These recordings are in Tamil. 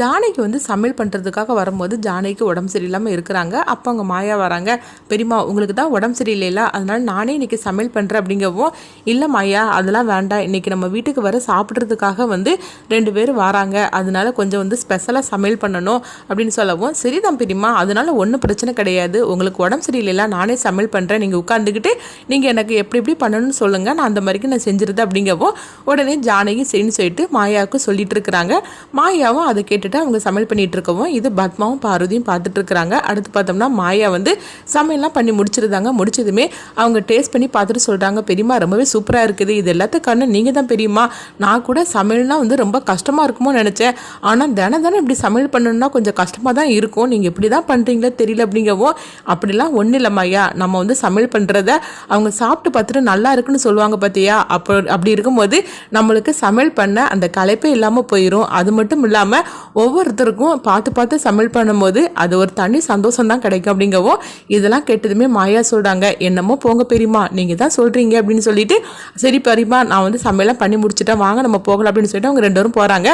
ஜானகி வந்து சமையல் பண்ணுறதுக்காக வரும்போது ஜானகிக்கு உடம்பு சரியில்லாமல் இருக்கிறாங்க. அப்போ அவங்க மாயா வராங்க. பெரியம்மா உங்களுக்கு தான் உடம்பு சரியில்லைல? அதனால நானே இன்றைக்கி சமையல் பண்ணுறேன் அப்படிங்கவும் இல்லை மாயா அதெல்லாம் வேண்டாம். இன்றைக்கி நம்ம வீட்டுக்கு வர சாப்பிட்றதுக்காக வந்து ரெண்டு பேர் வராங்க. அதனால கொஞ்சம் வந்து ஸ்பெஷலாக சமையல் பண்ணணும் அப்படின்னு சொல்லவும் சரிதான் பெரியம்மா அதனால ஒன்றும் பிரச்சனை கிடையாது. உங்களுக்கு உடம்பு சரியில்லைல? நானே சமையல் பண்ணுறேன் நீங்கள் உட்காந்துக்கிட்டு நீங்கள் எனக்கு எப்படி எப்படி பண்ணணும்னு சொல்லுங்கள் நான் அந்த மாதிரிக்கு நான் செஞ்சுருது அப்படிங்கவும் உடனே ஜானகி சரின்னு சொல்லிட்டு மாயாவுக்கு சொல்லிட்டு இருக்கிறாங்க. மாயாவும் அதை கேட்டு கேட்டுட்டு அவங்க சமையல் பண்ணிட்டு இருக்கவும் இது பத்மாவும் பார்வதியும் பார்த்துட்டு இருக்கிறாங்க அடுத்து பார்த்தோம்னா மாயா வந்து சமையல்லாம் பண்ணி முடிச்சிருந்தாங்க. முடிச்சதுமே அவங்க டேஸ்ட் பண்ணி பார்த்துட்டு சொல்கிறாங்க பெரியம்மா ரொம்பவே சூப்பராக இருக்குது. இது எல்லாத்துக்கான நீங்கள் தான் பெரியம்மா. நான் கூட சமையல்னா வந்து ரொம்ப கஷ்டமாக இருக்குமோ நினச்சேன். ஆனால் தினம் தானே இப்படி சமையல் பண்ணணும்னா கொஞ்சம் கஷ்டமாக தான் இருக்கும். நீங்கள் இப்படி தான் பண்ணுறீங்களோ தெரியல அப்படிங்கவும் அப்படிலாம் ஒன்றும் இல்லை மாயா. நம்ம வந்து சமையல் பண்ணுறத அவங்க சாப்பிட்டு பார்த்துட்டு நல்லா இருக்குன்னு சொல்லுவாங்க பார்த்தியா அப்போ அப்படி இருக்கும்போது நம்மளுக்கு சமையல் பண்ண அந்த களைப்பே இல்லாமல் போயிடும் அது மட்டும் இல்லாமல் ஒவ்வொருத்தருக்கும் பார்த்து பார்த்து சமையல் பண்ணும்போது அது ஒரு தனி சந்தோஷம் தான் கிடைக்கும் அப்படிங்கவும் இதெல்லாம் கேட்டதுமே மாயா சொல்கிறாங்க என்னமோ போங்க பெரியம்மா நீங்கள் தான் சொல்கிறீங்க அப்படின்னு சொல்லிட்டு சரி பெரியமா நான் வந்து சமையலாம் பண்ணி முடிச்சுட்டேன் வாங்க நம்ம போகலாம் அப்படின்னு சொல்லிட்டு அவங்க ரெண்டு பேரும் போகிறாங்க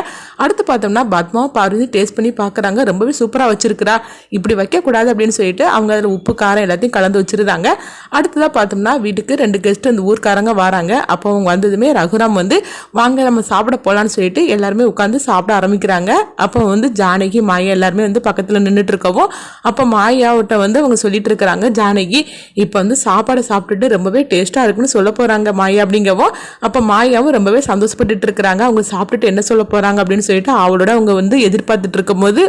அடுத்து பார்த்தோம்னா பத்மாவும் பார்வதி டேஸ்ட் பண்ணி பார்க்குறாங்க ரொம்பவே சூப்பராக வச்சிருக்கிறா இப்படி வைக்கக்கூடாது அப்படின்னு சொல்லிட்டு அவங்க அதில் உப்பு காரம் எல்லாத்தையும் கலந்து வச்சுருந்தாங்க. அடுத்ததாக பார்த்தோம்னா வீட்டுக்கு ரெண்டு கெஸ்ட் அந்த ஊர்க்காரங்க வராங்க. அப்போ அவங்க வந்ததுமே ரகுராம் வந்து வாங்க நம்ம சாப்பிட போகலான்னு சொல்லிட்டு எல்லாருமே உட்காந்து சாப்பிட ஆரம்பிக்கிறாங்க. அப்போ வந்து ஜானகி மாயா எல்லாருமே வந்து பக்கத்தில் நின்றுட்டு இருக்கவும் அப்போ மாயாவிட்ட வந்து அவங்க சொல்லிட்டு இருக்கிறாங்க ஜானகி இப்போ வந்து சாப்பாடை சாப்பிட்டுட்டு ரொம்பவே டேஸ்ட்டாக இருக்குன்னு சொல்ல போகிறாங்க மாயா அப்படிங்கவும் அப்போ மாயாவும் ரொம்பவே சந்தோஷப்பட்டுட்டு இருக்கிறாங்க. அவங்க சாப்பிட்டுட்டு என்ன சொல்ல போகிறாங்க அப்படின்னு சொல்லிட்டு அவளோட அவங்க வந்து எதிர்பார்த்துட்டு இருக்கும்போது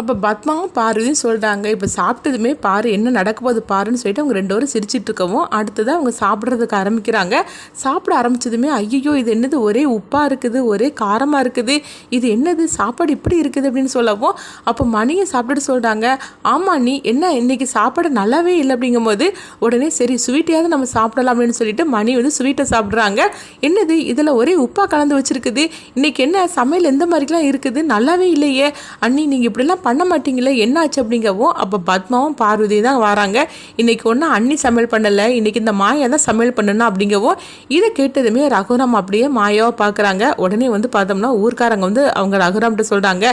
அப்போ பத்மாவும் பார்வதியும் சொல்கிறாங்க இப்போ சாப்பிட்டதுமே பாரு என்ன நடக்க போகுது பாருன்னு சொல்லிட்டு அவங்க ரெண்டு பேரும் சிரிச்சிட்டு இருக்கவும் அடுத்தது அவங்க சாப்பிட்றதுக்கு ஆரம்பிக்கிறாங்க. சாப்பிட ஆரம்பிச்சதுமே ஐயோ இது என்னது? ஒரே உப்பாக இருக்குது ஒரே காரமாக இருக்குது இது என்னது? சாப்பாடு இப்படி இருக்குது அப்படின்னு சொல்லவும் அப்போ மணியை சாப்பிட்டுட்டு சொல்கிறாங்க ஆமாம் நீ என்ன இன்னைக்கு சாப்பாடு நல்லாவே இல்லை அப்படிங்கும்போது உடனே சரி ஸ்வீட்டையாவது நம்ம சாப்பிடலாம் அப்படின்னு சொல்லிட்டு மணி வந்து ஸ்வீட்டை சாப்பிட்றாங்க. என்னது? இதில் ஒரே உப்பாக கலந்து வச்சுருக்குது இன்னைக்கு என்ன? சமையல் எந்த மாதிரிலாம் இருக்குது? நல்லாவே இல்லையே. அண்ணி நீங்கள் இப்படிலாம் பண்ண மாட்டீங்களே என்னாச்சு அப்படிங்கவும் அப்போ பத்மாவும் பார்வதி தான் வராங்க. இன்னைக்கு ஒன்றும் அண்ணி சமையல் பண்ணலை இன்னைக்கு இந்த மாயா தான் சமையல் பண்ணணும் அப்படிங்கவும் இதை கேட்டதுமே ரகுராம் அப்படியே மாயாவை பார்க்குறாங்க. உடனே வந்து பார்த்தோம்னா ஊர்க்காரங்க வந்து அவங்க ரகுராம்கிட்ட சொல்கிறாங்க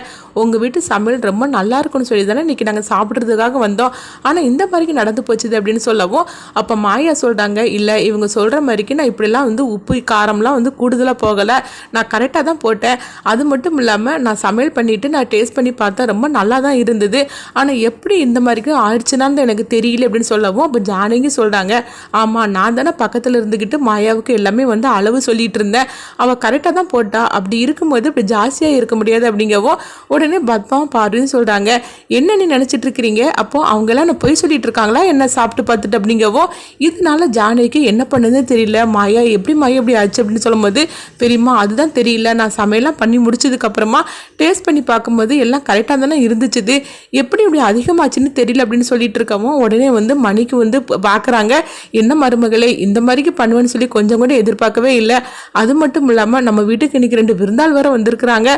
உங்கள் வீட்டு சமையல் ரொம்ப நல்லா இருக்கும்னு சொல்லி தானே இன்றைக்கி நாங்கள் சாப்பிட்றதுக்காக வந்தோம். ஆனால் இந்த மாதிரிக்கு நடந்து போச்சுது அப்படின்னு சொல்லவும் அப்போ மாயா சொல்கிறாங்க இல்லை இவங்க சொல்கிற மாதிரிக்கு நான் இப்படிலாம் வந்து உப்பு காரம்லாம் வந்து கூடுதலாக போகலை. நான் கரெக்டாக தான் போட்டேன். அது மட்டும் இல்லாமல் நான் சமையல் பண்ணிவிட்டு நான் டேஸ்ட் பண்ணி பார்த்தா ரொம்ப நல்லா நல்லா தான் இருந்தது. ஆனால் எப்படி இந்த மாதிரிக்கு ஆயிடுச்சுனான்னு எனக்கு தெரியல அப்படின்னு சொல்லவும் அப்போ ஜானகி சொல்கிறாங்க ஆமாம் நான் தானே பக்கத்தில் இருந்துக்கிட்டு மாயாவுக்கு எல்லாமே வந்து அளவு சொல்லிட்டு இருந்தேன். அவள் கரெக்டாக தான் போட்டா. அப்படி இருக்கும்போது இப்படி ஜாஸ்தியாக இருக்க முடியாது அப்படிங்கவும் உடனே பத்மாவும் பாருன்னு சொல்கிறாங்க என்ன நீ நினச்சிட்டு இருக்கிறீங்க? அப்போ அவங்கெல்லாம் நான் பொய் சொல்லிட்டு இருக்காங்களா? என்ன சாப்பிட்டு பார்த்துட்டு அப்படிங்கவும் இதனால ஜானகிக்கு என்ன பண்ணுதுன்னு தெரியல. மாயா எப்படி மாயா எப்படி ஆச்சு? அப்படின்னு சொல்லும்போது பெரியம்மா அதுதான் தெரியல. நான் சமையல்லாம் பண்ணி முடிச்சதுக்கப்புறமா டேஸ்ட் பண்ணி பார்க்கும்போது எல்லாம் கரெக்டாக தானே இருந்துச்சுது. எப்படி இப்படி அதிகமாச்சுன்னு தெரியல அப்படின்னு சொல்லிட்டு இருக்கவும் உடனே வந்து மணிக்கு வந்து பார்க்குறாங்க என்ன மருமகளே இந்த மாதிரிக்கு பண்ணுவேன்னு சொல்லி கொஞ்சம் கூட எதிர்பார்க்கவே இல்லை. அது மட்டும் இல்லாமல் நம்ம வீட்டுக்கு இன்னைக்கு ரெண்டு விருந்தாள் வர வந்திருக்கிறாங்க.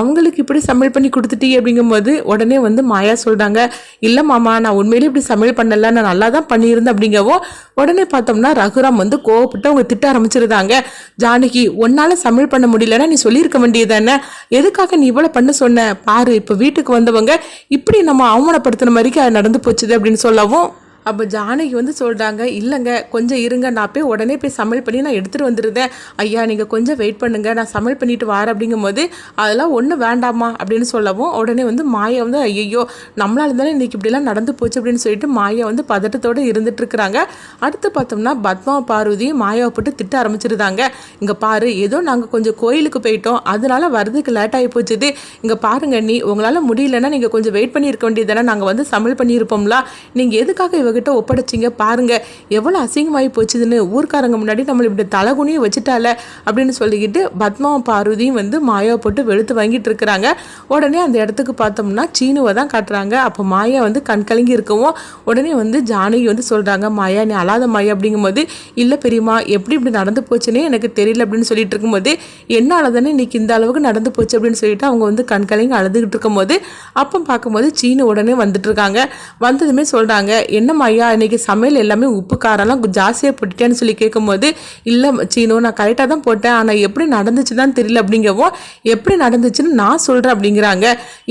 அவங்களுக்கு இப்படி சமையல் பண்ணி கொடுத்துட்டீ அப்படிங்கும்போது உடனே வந்து மாயா சொல்கிறாங்க இல்லை மாமா நான் உண்மையிலே இப்படி சமையல் பண்ணல. நான் நல்லா தான் பண்ணியிருந்தேன் அப்படிங்கவும் உடனே பார்த்தோம்னா ரகுராம் வந்து கோவப்பட்டு அவங்க திட்ட ஆரம்பிச்சிருந்தாங்க. ஜானகி ஒன்னால் சமையல் பண்ண முடியலன்னா நீ சொல்லியிருக்க வேண்டியதானே எதுக்காக நீ இவ்வளோ பண்ண சொன்ன? பாரு இப்போ வீட்டுக்கு வந்தவங்க இப்படி நம்ம அவமானப்படுத்தின மாதிரிக்கு அது நடந்து போச்சுது அப்படின்னு சொல்லவும் அப்போ ஜானகி வந்து சொல்கிறாங்க இல்லைங்க கொஞ்சம் இருங்க நான் போய் உடனே போய் சமையல் பண்ணி நான் எடுத்துகிட்டு வந்துருந்தேன் ஐயா நீங்கள் கொஞ்சம் வெயிட் பண்ணுங்க நான் சமையல் பண்ணிட்டு வரேன். அப்படிங்கும்போது அதெல்லாம் ஒன்றும் வேண்டாமா அப்படின்னு சொல்லவும் உடனே வந்து மாயா வந்து ஐயோ நம்மளால தானே இன்னைக்கு இப்படிலாம் நடந்து போச்சு அப்படின்னு சொல்லிட்டு மாயா வந்து பதட்டத்தோடு இருந்துட்டுருக்குறாங்க அடுத்து பார்த்தோம்னா பத்மா பார்வதி மாயாவை போட்டு திட்ட ஆரம்பிச்சிருந்தாங்க இங்கே பாரு ஏதோ நாங்கள் கொஞ்சம் கோயிலுக்கு போயிட்டோம். அதனால வரதுக்கு லேட் ஆகி போச்சுது. இங்கே பாருங்க நீ உங்களால் முடியலன்னா நீங்கள் கொஞ்சம் வெயிட் பண்ணியிருக்க வேண்டியதானே நாங்கள் வந்து சமையல் பண்ணியிருப்போம்ல. நீங்கள் எதுக்காக இவகிட்ட ஒப்படைச்சிங்க பாருங்க. எவ்வளோ அசிங்கமாகி போச்சுதுன்னு ஊர்க்காரங்க முன்னாடி நம்மளை இப்படி தலைகுனியை வச்சுட்டால அப்படின்னு சொல்லிக்கிட்டு பத்மா பார்வதியும் வந்து மாயாவை போட்டு வெளுத்து வாங்கிட்டு இருக்கிறாங்க. உடனே அந்த இடத்துக்கு பார்த்தோம்னா சீனுவை தான் காட்டுறாங்க. அப்போ மாயா வந்து கண் கலங்கி இருக்கவும் உடனே வந்து ஜானகி வந்து சொல்கிறாங்க மாயா நீ அழாத மாயா. அப்படிங்கும்போது இல்லை பெரியம்மா எப்படி இப்படி நடந்து போச்சுன்னே எனக்கு தெரியல. அப்படின்னு சொல்லிட்டு இருக்கும்போது என்னால் தானே இன்னைக்கு இந்த அளவுக்கு நடந்து போச்சு? அப்படின்னு சொல்லிட்டு அவங்க வந்து கண் கலங்கி அழுதுகிட்டு இருக்கும்போது அப்போ பார்க்கும்போது சீனு உடனே வந்துட்டு இருக்காங்க. வந்ததுமே சொல்கிறாங்க என்னம்மா ஐயா இன்னைக்கு சமையல் எல்லாமே உப்பு காரம்லாம் ஜாஸ்தியாக போட்டுட்டேன்னு சொல்லி கேட்கும்போது இல்லை சீனோ நான் கரெக்டாக தான் போட்டேன். ஆனால் எப்படி நடந்துச்சு தான் தெரியல அப்படிங்கவும் எப்படி நடந்துச்சுன்னு நான் சொல்கிறேன் அப்படிங்கிறாங்க.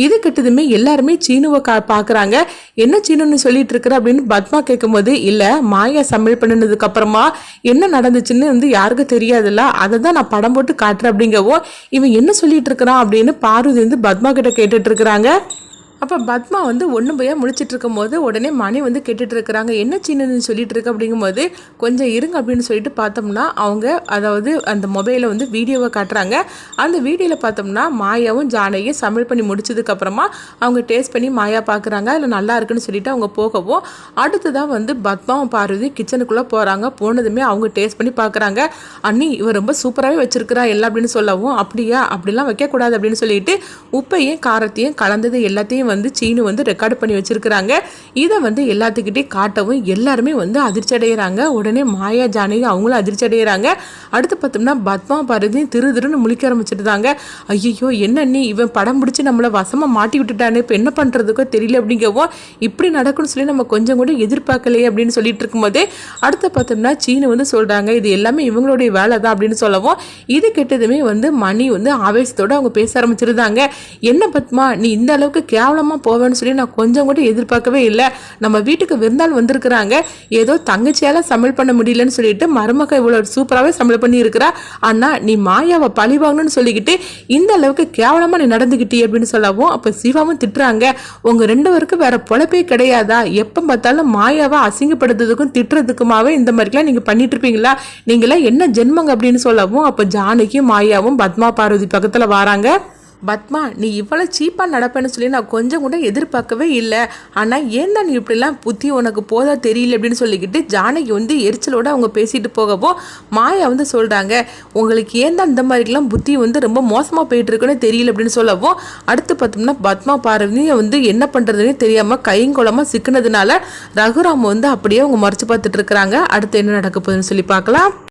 இது கிட்டதுமே எல்லாருமே சீனுவை கா பார்க்குறாங்க என்ன சீனுன்னு சொல்லிட்டு இருக்கிற? அப்படின்னு பத்மா கேட்கும்போது இல்லை மாயா சமையல் பண்ணினதுக்கப்புறமா என்ன நடந்துச்சுன்னு வந்து யாருக்கும் தெரியாதுல்ல. அதை தான் நான் படம் போட்டு காட்டுறேன் அப்படிங்கவும் இவன் என்ன சொல்லிட்டு இருக்கிறான்? அப்படின்னு பார்வதி வந்து பத்மா கிட்ட கேட்டுட்டு இருக்கிறாங்க. அப்போ பத்மா வந்து ஒன்று போய் முழிச்சிட்டு இருக்கும்போது உடனே மணி வந்து கேட்டுட்டு இருக்கிறாங்க என்ன சின்னன்னு சொல்லிட்டு இருக்கு அப்படிங்கும்போது கொஞ்சம் இருங்க அப்படின்னு சொல்லிட்டு பார்த்தோம்னா அவங்க அதாவது அந்த மொபைலில் வந்து வீடியோவை காட்டுறாங்க. அந்த வீடியோவில் பார்த்தோம்னா மாயாவும் ஜானையும் சமையல் பண்ணி முடிச்சதுக்கப்புறமா அவங்க டேஸ்ட் பண்ணி மாயா பார்க்குறாங்க அதில் நல்லா இருக்குன்னு சொல்லிட்டு அவங்க போகவும் அடுத்ததாக வந்து பத்மாவும் பார்வதி கிச்சனுக்குள்ளே போகிறாங்க போனதுமே அவங்க டேஸ்ட் பண்ணி பார்க்குறாங்க அண்ணி இவன் ரொம்ப சூப்பராகவே வச்சிருக்கிறா எல்லாம் அப்படின்னு சொல்லவும் அப்படியா? அப்படிலாம் வைக்கக்கூடாது அப்படின்னு சொல்லிட்டு உப்பையும் காரத்தையும் கலந்தது எல்லாத்தையும் வந்து சீனு வந்து ரெக்கார்டு பண்ணி வச்சிருக்கிறாங்க. இதை வந்து எல்லாத்துக்கிட்டே காட்டவும் எல்லாருமே வந்து அதிர்ச்சி அடைகிறாங்க உடனே மாயா ஜானகி அவங்களும் அதிர்ச்சி அடைகிறாங்க அடுத்து பார்த்தோம்னா பத்மா பாரதி திரு திருன்னு முழிக்க ஆரம்பிச்சிருந்தாங்க ஐயோ என்ன நீ இவன் படம் பிடிச்சி நம்மளை வசமாக மாட்டி விட்டுட்டானே. இப்போ என்ன பண்ணுறதுக்கோ தெரியல அப்படிங்கவும் இப்படி நடக்கும்னு சொல்லி நம்ம கொஞ்சம் கூட எதிர்பார்க்கலையே அப்படின்னு சொல்லிட்டு இருக்கும்போது அடுத்து பார்த்தோம்னா சீனு வந்து சொல்கிறாங்க இது எல்லாமே இவங்களுடைய வேலை தான் அப்படின்னு சொல்லவும் இது கெட்டதுமே வந்து மணி வந்து ஆவேசத்தோடு அவங்க பேச ஆரம்பிச்சிருந்தாங்க. என்ன பத்மா நீ இந்த அளவுக்கு கேவலமாக போவேன்னு சொல்லி நான் கொஞ்சம் கூட எதிர்பார்க்கவே இல்லை. நம்ம வீட்டுக்கு விருந்தாள் வந்திருக்கிறாங்க. ஏதோ தங்கச்சியால் சமையல் பண்ண முடியலன்னு சொல்லிட்டு மருமக இவ்வளோ சூப்பராகவே சமையல் பண்ணியிருக்கிறா. அண்ணா ஆனால் நீ மாயாவை பழி வாங்கணும்னு சொல்லிக்கிட்டு இந்த அளவுக்கு கேவலமாக நீ நடந்துக்கிட்டே அப்படின்னு சொல்லவும் அப்போ சிவாவும் திட்டுறாங்க. உங்கள் ரெண்டு பேருக்கும் வேற பொழப்பே கிடையாதா? எப்போ பார்த்தாலும் மாயாவை அசிங்கப்படுத்துறதுக்கும் திட்டுறதுக்குமாவே இந்த மாதிரிலாம் நீங்கள் பண்ணிட்டு இருப்பீங்களா நீங்களாம் என்ன ஜென்மங்க அப்படின்னு சொல்லவும் அப்போ ஜானகியும் மாயாவும் பத்மா பார்வதி பக்கத்தில் வராங்க. பத்மா நீ இவ்வளோ சீப்பாக நடப்பேன்னு சொல்லி நான் கொஞ்சம் கூட எதிர்பார்க்கவே இல்லை. ஆனால் ஏன் நீ இப்படிலாம் புத்தி உனக்கு போதா தெரியல அப்படின்னு சொல்லிக்கிட்டு ஜானகி வந்து எரிச்சலோடு அவங்க பேசிட்டு போகவோ மாயா வந்து சொல்கிறாங்க உங்களுக்கு ஏன் தான் இந்த மாதிரிலாம் புத்தி வந்து ரொம்ப மோசமாக போயிட்டுருக்குன்னு தெரியல அப்படின்னு சொல்லவும் அடுத்து பார்த்தோம்னா பத்மா பார்வதியை வந்து என்ன பண்ணுறதுன்னு தெரியாமல் கைங்குளமாக சிக்கினதுனால ரகுராம் வந்து அப்படியே அவங்க மறைச்சு பார்த்துட்டு இருக்கிறாங்க. அடுத்து என்ன நடக்க போகுதுன்னு சொல்லி பார்க்கலாம்.